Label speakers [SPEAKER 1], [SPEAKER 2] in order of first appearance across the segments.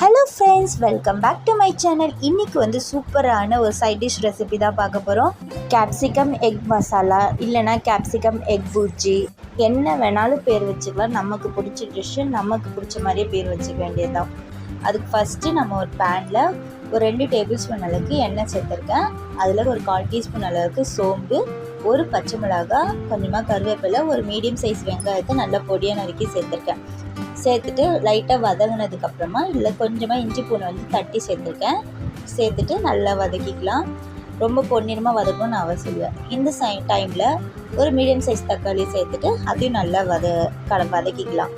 [SPEAKER 1] Hello friends welcome back to my channel இன்றைக்கி வந்து சூப்பரான ஒரு சைட் டிஷ் ரெசிபி தான் பார்க்க போகிறோம் கேப்சிகம் எக் மசாலா இல்லைனா கேப்சிகம் எக் பூஜி என்ன வேணாலும் பேர் வச்சுக்கலாம். நமக்கு பிடிச்ச டிஷ்ஷு நமக்கு பிடிச்ச மாதிரியே பேர் வச்சுக்க வேண்டியதுதான். அதுக்கு ஃபஸ்ட்டு நம்ம ஒரு பேனில் ஒரு ரெண்டு டேபிள் ஸ்பூன் அளவுக்கு எண்ணெய் சேர்த்துருக்கேன். அதில் ஒரு கால் டீஸ்பூன் அளவுக்கு சோம்பு ஒரு பச்சை மிளகாய் கொஞ்சமாக கருவேப்பிலை ஒரு மீடியம் சைஸ் வெங்காயத்தை நல்லா பொடியாக நறுக்கி சேர்த்துருக்கேன். சேர்த்துட்டு லைட்டாக வதங்கினதுக்கப்புறமா இல்லை கொஞ்சமாக இஞ்சி பூனை வந்து தட்டி சேர்த்துருக்கேன். சேர்த்துட்டு நல்லா வதக்கிக்கலாம். ரொம்ப பொன்னிறமாக வதக்கணும்னு அவசியம் இல்லை. இந்த சை டைமில் ஒரு மீடியம் சைஸ் தக்காளி சேர்த்துட்டு அதையும் நல்லா வத கல வதக்கிக்கலாம்.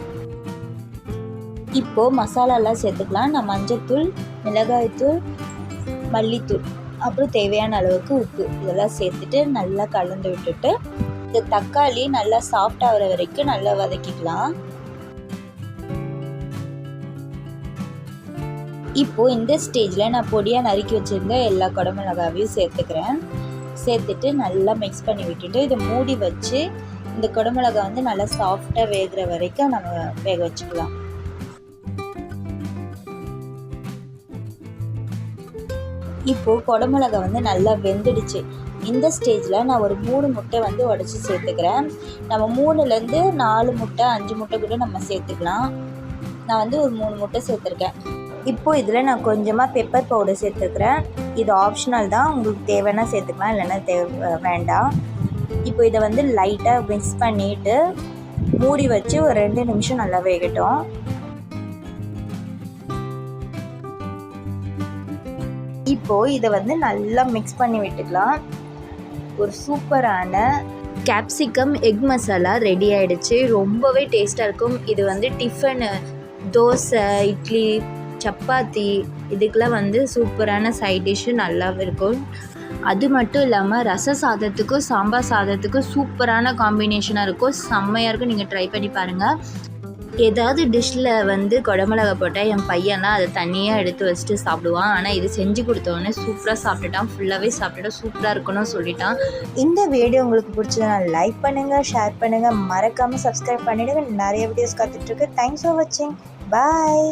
[SPEAKER 1] இப்போது மசாலாலாம் சேர்த்துக்கலாம். நான் மஞ்சத்தூள் மிளகாய்த்தூள் மல்லித்தூள் அப்புறம் தேவையான அளவுக்கு உப்பு. இதெல்லாம் சேர்த்துட்டு நல்லா கலந்து விட்டுட்டு இந்த தக்காளி நல்லா சாஃப்ட் ஆகிற வரைக்கும் நல்லா வதக்கிக்கலாம். இப்போது இந்த ஸ்டேஜில் நான் பொடியாக நறுக்கி வச்சுருந்த எல்லா குடமிளகாவையும் சேர்த்துக்கிறேன். சேர்த்துட்டு நல்லா மிக்ஸ் பண்ணி விட்டுட்டு இதை மூடி வச்சு இந்த குடமிளகா வந்து நல்லா சாஃப்டாக வேகிற வரைக்கும் நம்ம வேக வச்சுக்கலாம். இப்போது குடமிளகா வந்து நல்லா வெந்துடுச்சு. இந்த ஸ்டேஜில் நான் ஒரு மூணு முட்டை வந்து உடச்சி சேர்த்துக்கிறேன். நம்ம மூணுலேருந்து நாலு முட்டை அஞ்சு முட்டை கூட நம்ம சேர்த்துக்கலாம். நான் வந்து ஒரு மூணு முட்டை சேர்த்துருக்கேன். இப்போது இதில் நான் கொஞ்சமாக பெப்பர் பவுடர் சேர்த்துக்கிறேன். இது ஆப்ஷனல் தான். உங்களுக்கு தேவைன்னா சேர்த்துக்கலாம் இல்லைன்னா தேவை வேண்டாம். இப்போ இதை வந்து லைட்டாக மிக்ஸ் பண்ணிவிட்டு மூடி வச்சு ஒரு ரெண்டு நிமிஷம் நல்லா வேகட்டும். இப்போது இதை வந்து நல்லா மிக்ஸ் பண்ணி விட்டுக்கலாம். ஒரு சூப்பரான கேப்சிகம் எக் மசாலா ரெடி ஆகிடுச்சு ரொம்பவே டேஸ்ட்டாக இருக்கும். இது வந்து டிஃபனு தோசை இட்லி சப்பாத்தி இதுக்கெலாம் வந்து சூப்பரான சைட் டிஷ்ஷு நல்லாவும் இருக்கும். அது மட்டும் இல்லாமல் ரச சாதத்துக்கும் சாம்பார் சாதத்துக்கும் சூப்பரான காம்பினேஷனாக இருக்கும். செம்மையாக இருக்கும். நீங்கள் ட்ரை பண்ணி பாருங்கள் ஏதாவது டிஷ்ஷில் வந்து குடமிளகா போட்டால் என் பையன்லாம் அதை தனியாக எடுத்து வச்சுட்டு சாப்பிடுவான். ஆனால் இது செஞ்சு கொடுத்தோடனே சூப்பராக சாப்பிட்டுட்டான். ஃபுல்லாகவே சாப்பிட்டுட்டா சூப்பராக இருக்கணும்னு சொல்லிட்டான். இந்த வீடியோ உங்களுக்கு பிடிச்சதுனா லைக் பண்ணுங்கள் ஷேர் பண்ணுங்கள் மறக்காமல் சப்ஸ்கிரைப் பண்ணிவிடுங்க நிறைய வீடியோஸ் காத்துட்ருக்கு தேங்க்ஸ் ஃபார் வாட்சிங் பாய்